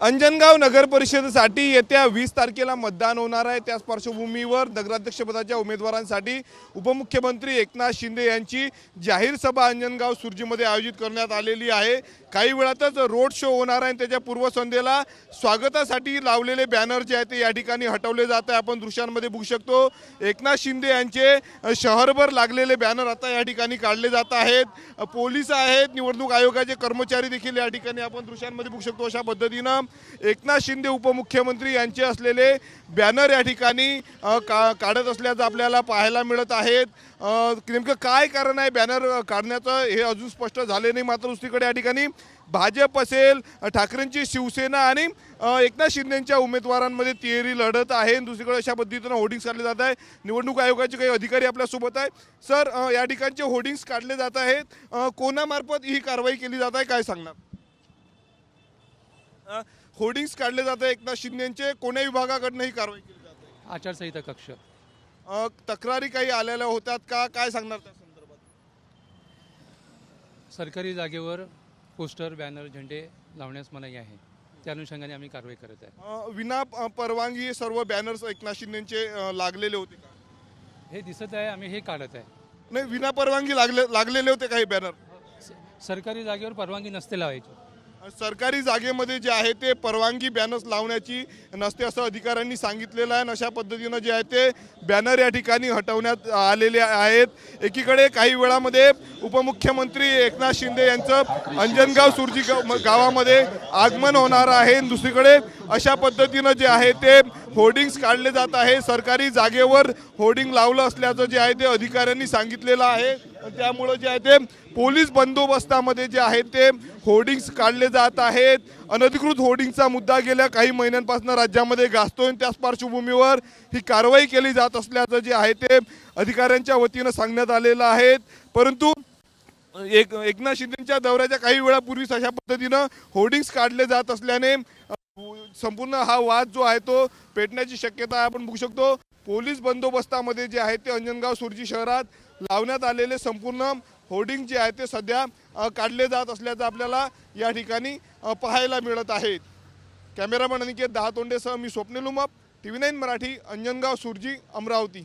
अंजनगाव नगर परिषदेसाठी येत्या वीस तारखेला मतदान होणार आहे. त्याच पार्श्वभूमीवर नगराध्यक्षपदाच्या उमेदवारांसाठी उपमुख्यमंत्री एकनाथ शिंदे यांची जाहीर सभा अंजनगाव सुर्जीमध्ये आयोजित करण्यात आलेली आहे. काही वेळातच रोड शो होणार आहे आणि त्याच्या पूर्वसंध्येला स्वागतासाठी लावलेले बॅनर जे आहेत ते या ठिकाणी हटवले जात आहे. आपण दृश्यांमध्ये बघू शकतो एकनाथ शिंदे यांचे शहरभर लागलेले बॅनर आता या ठिकाणी काढले जात आहेत. पोलीस आहेत निवडणूक आयोगाचे कर्मचारी देखील या ठिकाणी आपण दृश्यांमध्ये बघू शकतो. अशा पद्धतीनं एकनाथ शिंदे उपमुख्यमंत्री यांचे असलेले बॅनर या ठिकाणी का काढत असल्याचं आपल्याला पाहायला मिळत आहेत. नेमकं काय कारण आहे बॅनर काढण्याचं हे अजून स्पष्ट झाले नाही मात्र दुसरीकडे या ठिकाणी भाजप असेल ठाकरेंची शिवसेना आणि एकनाथ शिंदेच्या उमेदवारांमध्ये तिहेरी लढत आहे. दुसरीकडे अशा पद्धतीनं होर्डिंग्स काढले जात आहे निवडणूक आयोगाचे काही अधिकारी आपल्यासोबत आहे सर या ठिकाणचे होर्डिंग्स काढले जात आहेत. कोणामार्फत ही कारवाई केली जात आहे? काय सांगणार? होर्डिंग्स काढले जात आहे एकनाथ शिंदेचे. कोण्या विभागाकडनं ही कारवाई केली जात? आचारसंहिता कक्ष. अ, तक्रारी काही आलेल्या होतात का? काय सांगणार त्या संदर्भात? सरकारी जागेवर पोस्टर बॅनर झेंडे लावण्यास मनाई आहे. त्या अनुषंगाने आम्ही कारवाई करत आहे. अ, विना अ, परवानगी हे सर्व बॅनर्स एकनाथ शिंदेचे अ, लागलेले होते का? हे दिसत आहे आम्ही हे काढत आहे. नाही विना परवानगी लागले लागलेले होते काही बॅनर? स- सरकारी जागेवर परवानगी नसते लावायची. सरकारी जागेमध्ये जे आहे ते परवानगी बॅनर्स लावण्याची नसते असं अधिकाऱ्यांनी सांगितलेलं आहे. आणि अशा पद्धतीनं जे आहे ते बॅनर या ठिकाणी हटवण्यात आलेले आहेत. एकीकडे काही वेळामध्ये उपमुख्यमंत्री एकनाथ शिंदे यांचं अंजनगाव सुरजी गाव- गावामध्ये आगमन होणार आहे. दुसरीकडे अशा पद्धतीनं जे आहे ते होर्डिंग्स काढले जात आहे. सरकारी जागेवर होर्डिंग लावलं असल्याचं जे आहे ते अधिकाऱ्यांनी सांगितलेलं आहे. त्यामुळं जे आहे ते पोलीस बंदोबस्तामध्ये जे आहे ते होर्डिंग्स काढले जात आहेत. अनधिकृत होर्डिंगचा मुद्दा गेल्या काही महिन्यांपासून राज्यामध्ये गाजतोय आणि त्याच पार्श्वभूमीवर ही कारवाई केली जात असल्याचं जे आहे ते अधिकाऱ्यांच्या वतीनं सांगण्यात आलेलं आहे. परंतु एक एकनाथ शिंदेच्या दौऱ्याच्या काही वेळापूर्वीच अशा पद्धतीनं होर्डिंग्स काढले जात असल्याने संपूर्ण हा वाद जो आहे तो पेटण्याची शक्यता आहे. आपण बघू शकतो पोलीस बंदोबस्तामध्ये जे आहे ते अंजनगाव सुरजी शहरात लावण्यात आलेले संपूर्ण होर्डिंग जे आहे ते सध्या काढले जात असल्याचं आपल्याला या ठिकाणी पाहायला मिळत आहे कॅमेरामॅन अनिकेत दहातोंडेसह मी स्वप्नेलुमप T V nine Marathi Anjangaon Surji Amravati